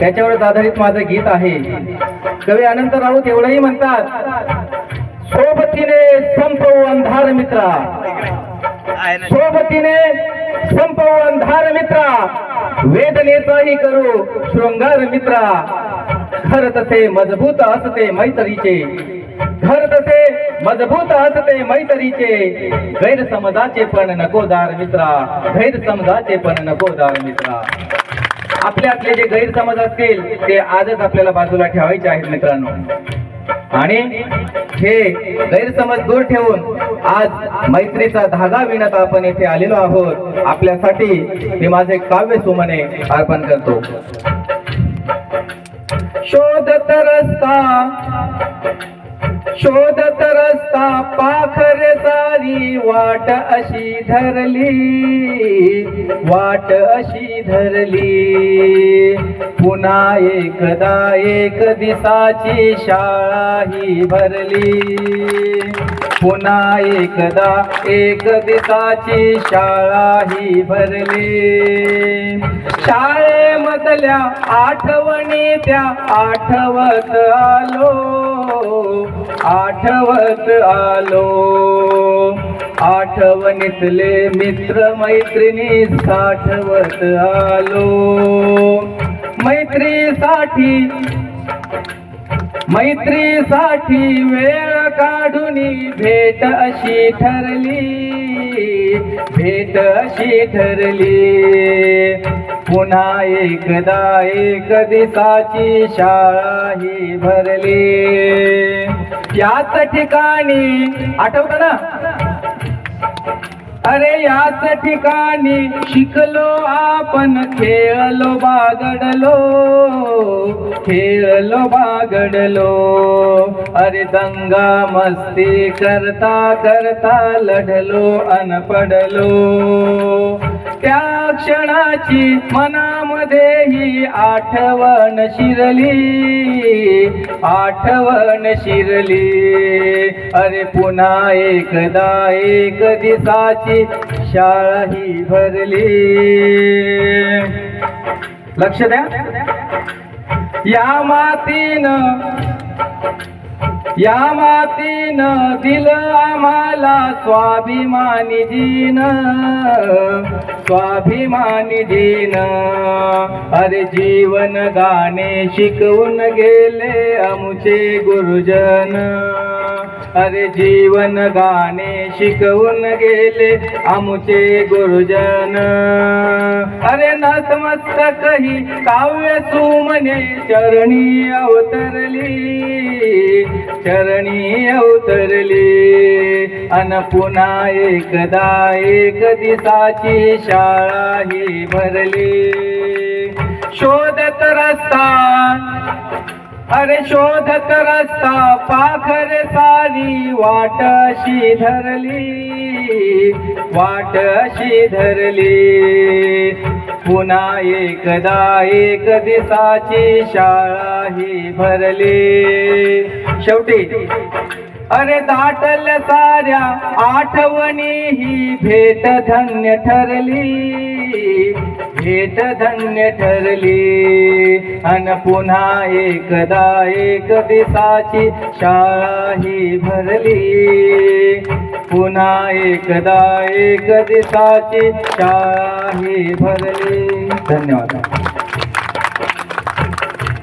त्याच्यावरच आधारित माझं गीत आहे. कवी अनंत राऊत एवढंही म्हणतात सोबतीने संपवू अंधार मित्रा. सोबतीने संपवू अंधार मित्रा. वेदनेचाही करू शृंगार मित्रा. घर तसे मजबूत असते मैत्रीचे. घर तसे मजबूत असते मैत्रीचे. गैरसमजाचे पण नकोदार मित्रा. गैरसमजाचे पण नकोदार मित्रा. आपले आपले जे गैरसमज असतील ते आजच आपल्याला बाजूला ठेवायचे आहेत मित्रांनो. आणि हे गैरसमज दूर ठेवून आज मैत्रीचा धागा विणत आपण येथे आलेलो आहोत. आपल्यासाठी मी माझे काव्य सुमने अर्पण करतो. शोधत रस्ता शोधत रस्ता पाखर सारी वाट अशी धरली. वाट अशी धरली. पुन्हा एकदा एक दिसाची शाळा ही भरली. पुन्हा एकदा एक दिसाची शाळा ही भरली. शाळेमधल्या आठवणी त्या आठवत आलो. आठवत आलो. आठवणीतले मित्र मैत्रिणी साठवत आलो. मैत्रीसाठी मैत्रीसाठी वेळ काढून भेट अशी ठरली. भेट अशी ठरली. पुन्हा एकदा एक दिसाची शाळा ही भरली. याच ठिकाणी आठवत ना? अरे याच ठिकाणी शिकलो आपण खेळलो बागडलो खेळलो बागडलो. अरे दंगा मस्ती करता करता लढलो अन पडलो. त्या क्षणाची मनामध्ये ही आठवण शिरली आठवण शिरली. अरे पुन्हा एकदा एक दिसाची शाळा ही भरली. लक्ष द्या. या मातीनं या मातीनं दिलं आम्हाला स्वाभिमानी जीन स्वाभिमानी जीन अरे जीवन गाणे शिकवून गेले आमचे गुरुजन. अरे जीवन गाणे शिकवून गेले आमचे गुरुजन. अरे नतमस्तक ही काव्य सुमने चरणी अवतरली चरणी अवतरली. अन पुन्हा एकदा एक दिसाची शाळा ही भरली. शोधत रस्ता अरे शोधत रस्ता पाखर सारी वाट अशी धरली. वाट अशी धरली. पुन्हा एकदा एक दिसाची शाळा ही भरली. शेवटी अरे दाटल साऱ्या आठवणी ही भेट धन्य ठरली. भेट धन्य ठरली. अन पुन्हा एकदा एक दिसाची शाळा ही भरली. पुन्हा एकदा एक दिसाची शाळा ही भरली. धन्यवाद.